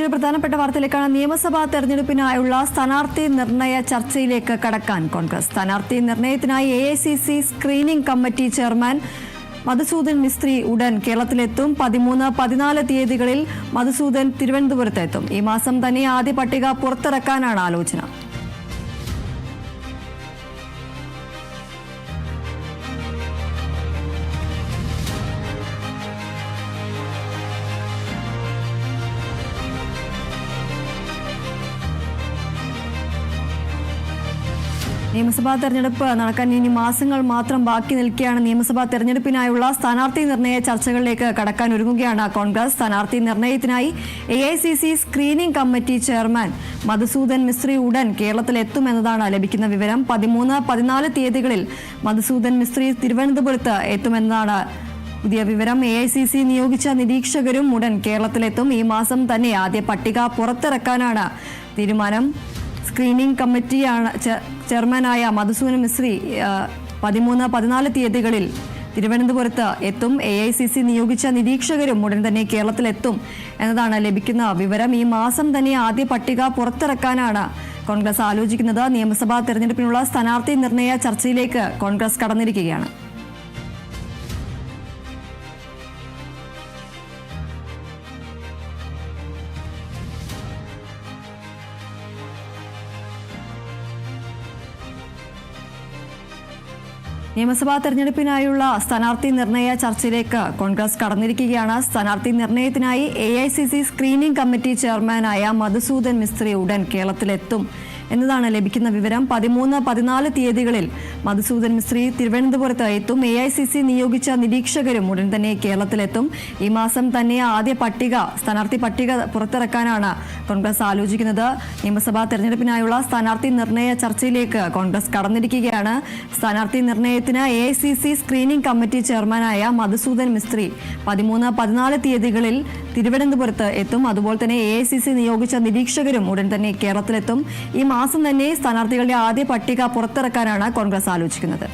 മറ്റൊരു പ്രധാനപ്പെട്ട വാർത്തയിലേക്കാണ് നിയമസഭാ തെരഞ്ഞെടുപ്പിനായുള്ള സ്ഥാനാർത്ഥി നിർണയ ചർച്ചയിലേക്ക് കടക്കാൻ കോൺഗ്രസ്. സ്ഥാനാർത്ഥി നിർണയത്തിനായി A I C C screening committee chairman Madhusudan Mistry ഉടൻ കേരളത്തിലെത്തും. പതിമൂന്ന് പതിനാല് തീയതികളിൽ മധുസൂദൻ തിരുവനന്തപുരത്തെത്തും. ഈ മാസം തന്നെ ആദ്യ പട്ടിക പുറത്തിറക്കാനാണ് ആലോചന. നിയമസഭാ തെരഞ്ഞെടുപ്പ് നടക്കാൻ ഇനി മാസങ്ങൾ മാത്രം ബാക്കി നിൽക്കുകയാണ്. നിയമസഭാ തെരഞ്ഞെടുപ്പിനായുള്ള സ്ഥാനാർത്ഥി നിർണയ ചർച്ചകളിലേക്ക് കടക്കാൻ ഒരുങ്ങുകയാണ് കോൺഗ്രസ്. സ്ഥാനാർത്ഥി നിർണയത്തിനായി A screening committee chairman Madhusudan Mistry ഉടൻ കേരളത്തിൽ എത്തുമെന്നതാണ് ലഭിക്കുന്ന വിവരം. പതിമൂന്ന് പതിനാല് തീയതികളിൽ മധുസൂദൻ മിസ്ത്രി തിരുവനന്തപുരത്ത് എത്തുമെന്നതാണ് പുതിയ വിവരം. എ ഐ സി സി നിയോഗിച്ച നിരീക്ഷകരും ഉടൻ കേരളത്തിലെത്തും. ഈ മാസം തന്നെ ആദ്യ പട്ടിക പുറത്തിറക്കാനാണ് തീരുമാനം. സ്ക്രീനിംഗ് കമ്മിറ്റിയാണ് ചെയർമാനായ മധുസൂദൻ മിശ്രി പതിമൂന്ന് പതിനാല് തീയതികളിൽ തിരുവനന്തപുരത്ത് എത്തും. എ ഐ സി സി നിയോഗിച്ച നിരീക്ഷകരും ഉടൻ തന്നെ കേരളത്തിലെത്തും എന്നതാണ് ലഭിക്കുന്ന വിവരം. ഈ മാസം തന്നെ ആദ്യ പട്ടിക പുറത്തിറക്കാനാണ് കോൺഗ്രസ് ആലോചിക്കുന്നത്. നിയമസഭാ തെരഞ്ഞെടുപ്പിനുള്ള സ്ഥാനാർത്ഥി നിർണയ ചർച്ചയിലേക്ക് കോൺഗ്രസ് കടന്നിരിക്കുകയാണ്. നിയമസഭാ തെരഞ്ഞെടുപ്പിനായുള്ള സ്ഥാനാർത്ഥി നിർണയ ചർച്ചയിലേക്ക് കോൺഗ്രസ് കടന്നിരിക്കുകയാണ്. സ്ഥാനാർത്ഥി നിർണയത്തിനായി A I C C screening committee ചെയർമാനായ മധുസൂദൻ മിസ്ത്രി ഉടൻ കേരളത്തിലെത്തും എന്നതാണ് ലഭിക്കുന്ന വിവരം. പതിമൂന്ന് പതിനാല് തീയതികളിൽ മധുസൂദൻ മിസ്ത്രി തിരുവനന്തപുരത്ത് എത്തും എ ഐ സി സി നിയോഗിച്ച നിരീക്ഷകരും ഉടൻ തന്നെ കേരളത്തിലെത്തും. ഈ മാസം തന്നെ ആദ്യ പട്ടിക സ്ഥാനാർത്ഥി പട്ടിക പുറത്തിറക്കാനാണ് കോൺഗ്രസ് ആലോചിക്കുന്നത്. നിയമസഭാ തെരഞ്ഞെടുപ്പിനായുള്ള സ്ഥാനാർത്ഥി നിർണയ ചർച്ചയിലേക്ക് കോൺഗ്രസ് കടന്നിരിക്കുകയാണ്. സ്ഥാനാർത്ഥി നിർണയത്തിന് A I C C screening committee ചെയർമാനായ മധുസൂദൻ മിസ്ത്രി പതിമൂന്ന് പതിനാല് തീയതികളിൽ തിരുവനന്തപുരത്ത് എത്തും. അതുപോലെ തന്നെ എ ഐ സി സി നിയോഗിച്ച നിരീക്ഷകരും ഉടൻ തന്നെ കേരളത്തിലെത്തും. ഈ മാസം തന്നെ സ്ഥാനാർത്ഥികളുടെ ആദ്യ പട്ടിക പുറത്തിറക്കാനാണ് കോൺഗ്രസ് ആലോചിക്കുന്നത്